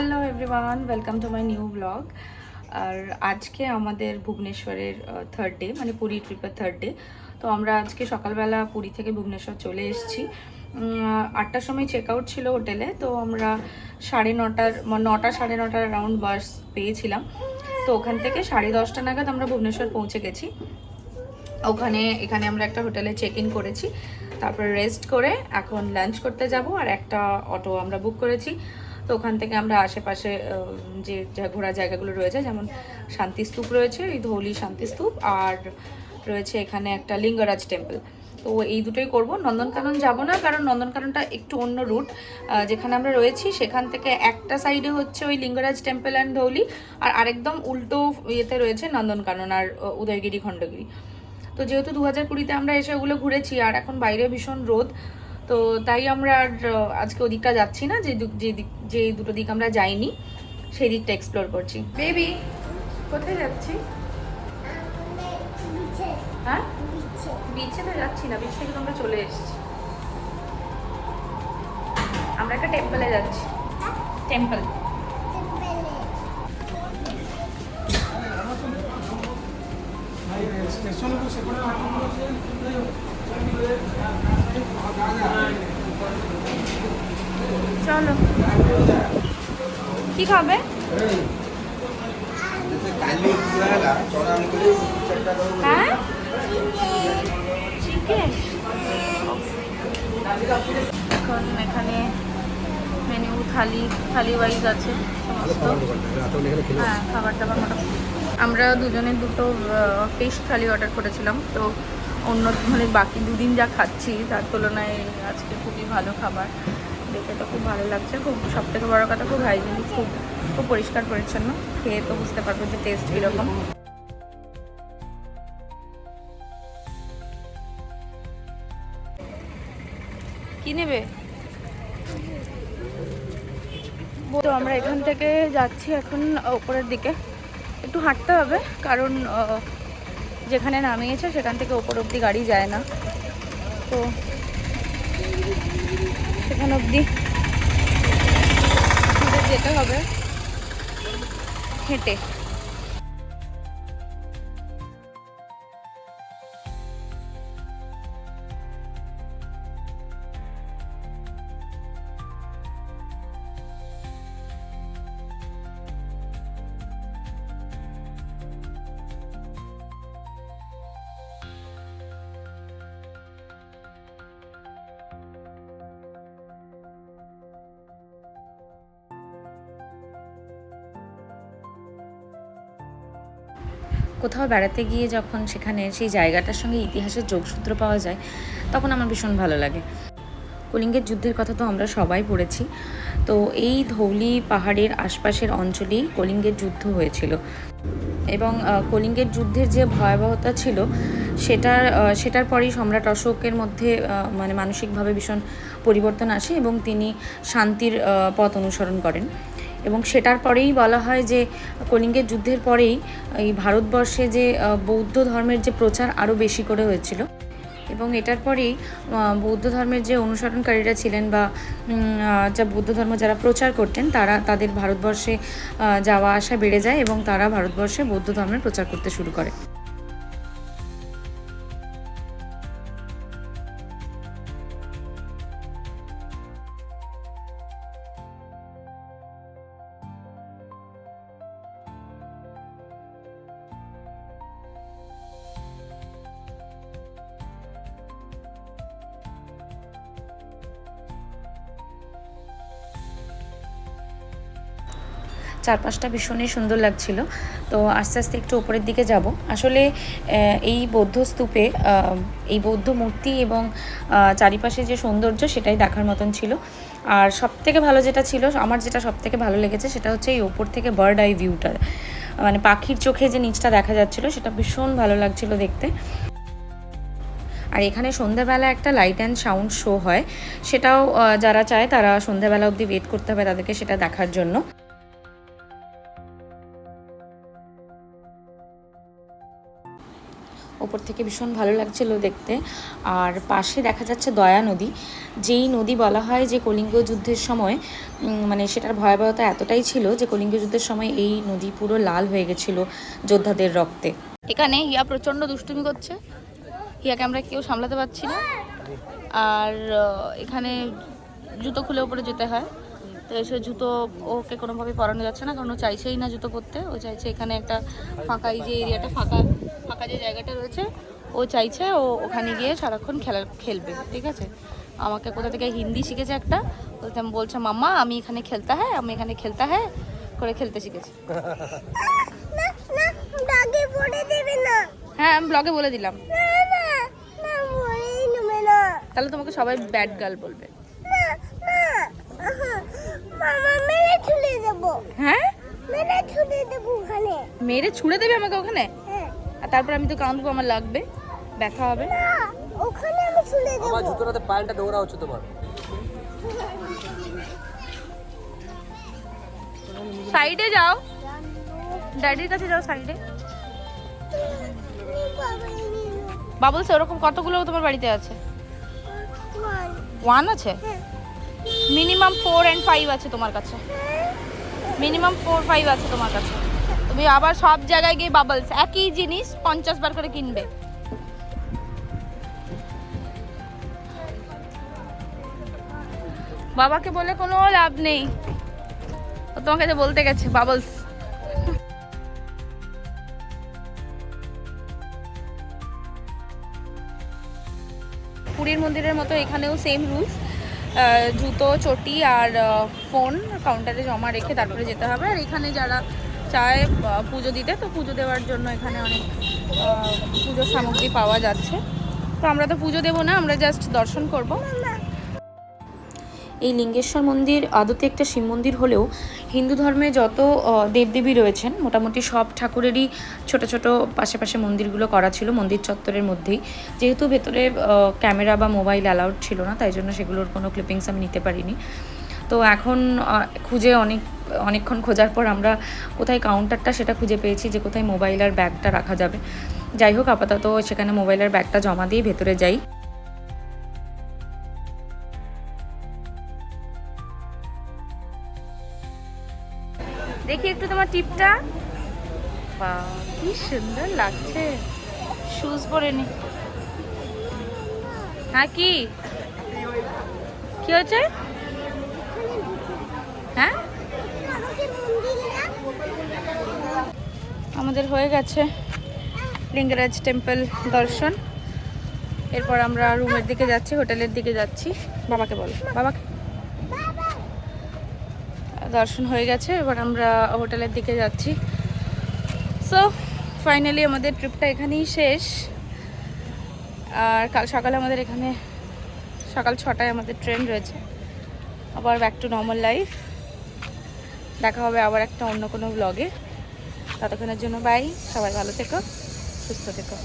Hello everyone welcome to my new blog আর আজকে আমাদের ভুবনেশ্বরের third day মানে পুরী ট্রিপের থার্ড ডে তো আমরা আজকে সকালবেলা পুরী থেকে ভুবনেশ্বর চলে এসেছি। আটটার সময় চেক আউট ছিল হোটেলে, তো আমরা সাড়ে নটার নটা সাড়ে নটার অ্যারাউন্ড বাস পেয়েছিলাম। তো ওখান থেকে সাড়ে দশটা নাগাদ আমরা ভুবনেশ্বর পৌঁছে গেছি। ওখানে, এখানে আমরা একটা হোটেলে চেক ইন করেছি। তারপরে রেস্ট করে এখন লাঞ্চ করতে যাব আর একটা অটো আমরা বুক করেছি। তো ওখান থেকে আমরা আশেপাশে যে ঘোরার জায়গাগুলো রয়েছে, যেমন শান্তিস্তূপ রয়েছে, এই ধৌলি শান্তিস্তূপ আর রয়েছে এখানে একটা লিঙ্গরাজ টেম্পল। তো এই দুটোই করব। নন্দনকানন যাব না, কারণ নন্দনকাননটা একটু অন্য রুট। যেখানে আমরা রয়েছি, সেখান থেকে একটা সাইডে হচ্ছে ওই লিঙ্গরাজ টেম্পল অ্যান্ড ধৌলি, আর আরেকদম উল্টো ইয়েতে রয়েছে নন্দনকানন আর উদয়গিরি খণ্ডগিরি। তো যেহেতু দু হাজার কুড়িতে আমরা এসে ওগুলো ঘুরেছি, আর এখন বাইরে ভীষণ রোদ তো তাই আমরা আর আজকে ওদিকটা যাচ্ছি না যে যে দিক যে দুটো দিক আমরা যাইনি সেই দিকটা এক্সপ্লোর করছি। বেবি কোথায় যাচ্ছি? হ্যাঁ? বিচে তো যাচ্ছি না বিচ থেকে আমরা চলে এসেছি। আমরা একটা টেম্পলে যাচ্ছি। টেম্পল চলো। কি খাবে? হ্যাঁ? চিকেন। এখন এখানে মেনু থালি থালি ওয়াইজ আছে, সমস্ত। হ্যাঁ খাবার দাবার মোটামুটি। আমরা দুজনে দুটো ফিশ থালি অর্ডার করেছিলাম, তো অন্য মানে বাকি দুদিন যা খাচ্ছি, তার তুলনায় আজকে খুবই ভালো খাবার। দেখে তো খুব ভালো লাগছে। খুব সব থেকে বড়ো কথা খুব হাইজিনিক খুব খুব পরিষ্কার পরিচ্ছন্ন। খেয়ে তো বুঝতে পারব যে টেস্ট কীরকম। কি নেবে? তো আমরা এখান থেকে যাচ্ছি এখন ওপরের দিকে। একটু হাঁটতে হবে, কারণ যেখানে নামিয়েছে, সেখান থেকে ওপর অব্দি গাড়ি যায় না। তো সেখান অবধি যেতে হবে। হেঁটে। কোথাও বেড়াতে গিয়ে যখন সেখানে সেই জায়গাটার সঙ্গে ইতিহাসের যোগসূত্র পাওয়া যায়, তখন আমার ভীষণ ভালো লাগে। কলিঙ্গের যুদ্ধের কথা তো আমরা সবাই পড়েছি। তো এই ধৌলি পাহাড়ের আশপাশের অঞ্চলেই কলিঙ্গের যুদ্ধ হয়েছিল। এবং কলিঙ্গের যুদ্ধের যে ভয়াবহতা ছিল, সেটার সেটার পরেই সম্রাট অশোকের মধ্যে মানে মানসিকভাবে ভীষণ পরিবর্তন আসে এবং তিনি শান্তির পথ অনুসরণ করেন। এবং সেটার পরেই বলা হয় যে কলিঙ্গের যুদ্ধের পরেই এই ভারতবর্ষে যে বৌদ্ধ ধর্মের যে প্রচার আরও বেশি করে হয়েছিল। এবং এটার পরেই বৌদ্ধ ধর্মের যে অনুসরণকারীরা ছিলেন বা যা বৌদ্ধ ধর্ম যারা প্রচার করতেন, তারা তাদের ভারতবর্ষে যাওয়া আসা বেড়ে যায় এবং তারা ভারতবর্ষে বৌদ্ধ ধর্মের প্রচার করতে শুরু করে। চারপাশটা ভীষণই সুন্দর লাগছিল। তো আস্তে আস্তে একটু ওপরের দিকে যাব। আসলে এই বৌদ্ধ স্তূপে এই বৌদ্ধ মূর্তি এবং চারিপাশে যে সৌন্দর্য সেটাই দেখার মতন ছিল। আর সব থেকে ভালো যেটা ছিল, আমার যেটা সব থেকে ভালো লেগেছে সেটা হচ্ছে এই ওপর থেকে বার্ড আই ভিউটা মানে পাখির চোখে যে নিচটা দেখা যাচ্ছিল সেটা ভীষণ ভালো লাগছিল দেখতে। আর এখানে সন্ধ্যাবেলা একটা লাইট অ্যান্ড সাউন্ড শো হয়। সেটাও যারা চায় তারা সন্ধ্যাবেলা অবধি ওয়েট করতে হবে তাদেরকে সেটা দেখার জন্য। ওপর থেকে ভীষণ ভালো লাগছিল দেখতে। আর পাশে দেখা যাচ্ছে দয়া নদী। যেই নদী বলা হয় যে কলিঙ্গ যুদ্ধের সময় মানে সেটার ভয়াবহতা এতটাই ছিল যে কলিঙ্গ যুদ্ধের সময় এই নদী পুরো লাল হয়ে গেছিল যোদ্ধাদের রক্তে। এখানে হিয়া প্রচণ্ড দুষ্টুমি করছে। হিয়াকে আমরা কেউ সামলাতে পারছি না। আর এখানে জুতো খুলে উপরে যেতে হয়। তো এসে জুতো ওকে কোনোভাবে পরানো যাচ্ছে না কারণ ও চাইছেই না জুতো পরতে। ও চাইছে এখানে একটা ফাঁকা এই যে এরিয়াটা ফাঁকা ফাঁকা যে জায়গাটা রয়েছে ও চাইছে ও ওখানে গিয়ে সারাক্ষণ খেলা খেলবে ঠিক আছে? আমাকে কোথা থেকে হিন্দি শিখেছে একটা বলতে আমি বলছে মাম্মা আমি এখানে খেলতে হ্যাঁ আমি এখানে খেলতে হ্যাঁ করে খেলতে শিখেছি। হ্যাঁ আমি ব্লগে বলে দিলাম। তাহলে তোমাকে সবাই ব্যাড গার্ল বলবে না না আহা, মামা মেরে ছুলে দেবো হ্যাঁ? মেরে ছুলে দেবো ওখানে। মেরে ছুঁড়ে দেবে আমাকে ওখানে? হ্যাঁ। আর তারপর আমি তো কাঁদবো আমার লাগবে। ব্যথা হবে। না ওখানে আমি ছুলে দেবো। আমার জুতোটাতে পায়েলটা নোংরা হচ্ছে তোমার। সাইডে যাও। ড্যাডির কাছে যাও সাইডে বাবা বাবলস ওরকম কতগুলো তোমার বাড়িতে আছে? ওয়ান আছে? মিনিমাম ফোর অ্যান্ড ফাইভ আছে তোমার কাছে। মিনিমাম ফোর ফাইভ আছে তোমার কাছে। তুমি আবার সব জায়গায় গিয়ে বাবলস একই জিনিস পঞ্চাশ বার করে কিনবে। বাবাকে বলে কোনো লাভ নেই। তোমাকে যে বলতে গেছে বাবলস পুরীর মন্দিরের মতো এখানেও সেম রুলস জুতো, চটি আর ফোন কাউন্টারে জমা রেখে তারপরে যেতে হবে। আর এখানে যারা চায় পুজো দিতে, তো পুজো দেওয়ার জন্য এখানে অনেক পুজোর সামগ্রী পাওয়া যাচ্ছে। তো আমরা তো পুজো দেবো না, আমরা জাস্ট দর্শন করব। এই লিঙ্গেশ্বর মন্দির আদতে একটা শিব মন্দির হলেও হিন্দু ধর্মে যত দেবদেবী রয়েছেন, মোটামুটি সব ঠাকুরেরই ছোট ছোট পাশে পাশে মন্দিরগুলো করা ছিল মন্দির চত্বরের মধ্যেই। যেহেতু ভেতরে ক্যামেরা বা মোবাইল অ্যালাউড ছিল না, তাই জন্য সেগুলোর কোনো ক্লিপিংস আমি নিতে পারিনি। তো এখন খুঁজে অনেক, অনেকক্ষণ খোঁজার পর আমরা কোথায় কাউন্টারটা সেটা খুঁজে পেয়েছি যে কোথায় মোবাইল আর ব্যাগটা রাখা যাবে। যাই হোক, আপাতত সেখানে মোবাইল আর ব্যাগটা জমা দিয়ে ভেতরে যাই। টিপটা? বাহ কি সুন্দর লাগছে। শুজ পরে নি। হ্যাঁ কি? কি হয়েছে? হ্যাঁ? আমাদের হয়ে গেছে লিঙ্গরাজ টেম্পল দর্শন। এরপর আমরা রুমের দিকে যাচ্ছি হোটেলের দিকে যাচ্ছি। বাবাকে বলো। বাবাকে দর্শন হয়ে গেছে, এবার আমরা হোটেলের দিকে যাচ্ছি। সো ফাইনালি আমাদের ট্রিপটা এখানেই শেষ। আর কাল সকালে আমাদের এখানে, সকাল ছটায় আমাদের ট্রেন রয়েছে। আবার ব্যাক টু নর্মাল লাইফ দেখা হবে আবার একটা অন্য কোনো ব্লগে ততক্ষণের জন্য বাই সবাই ভালো থেকো, সুস্থ থেকো।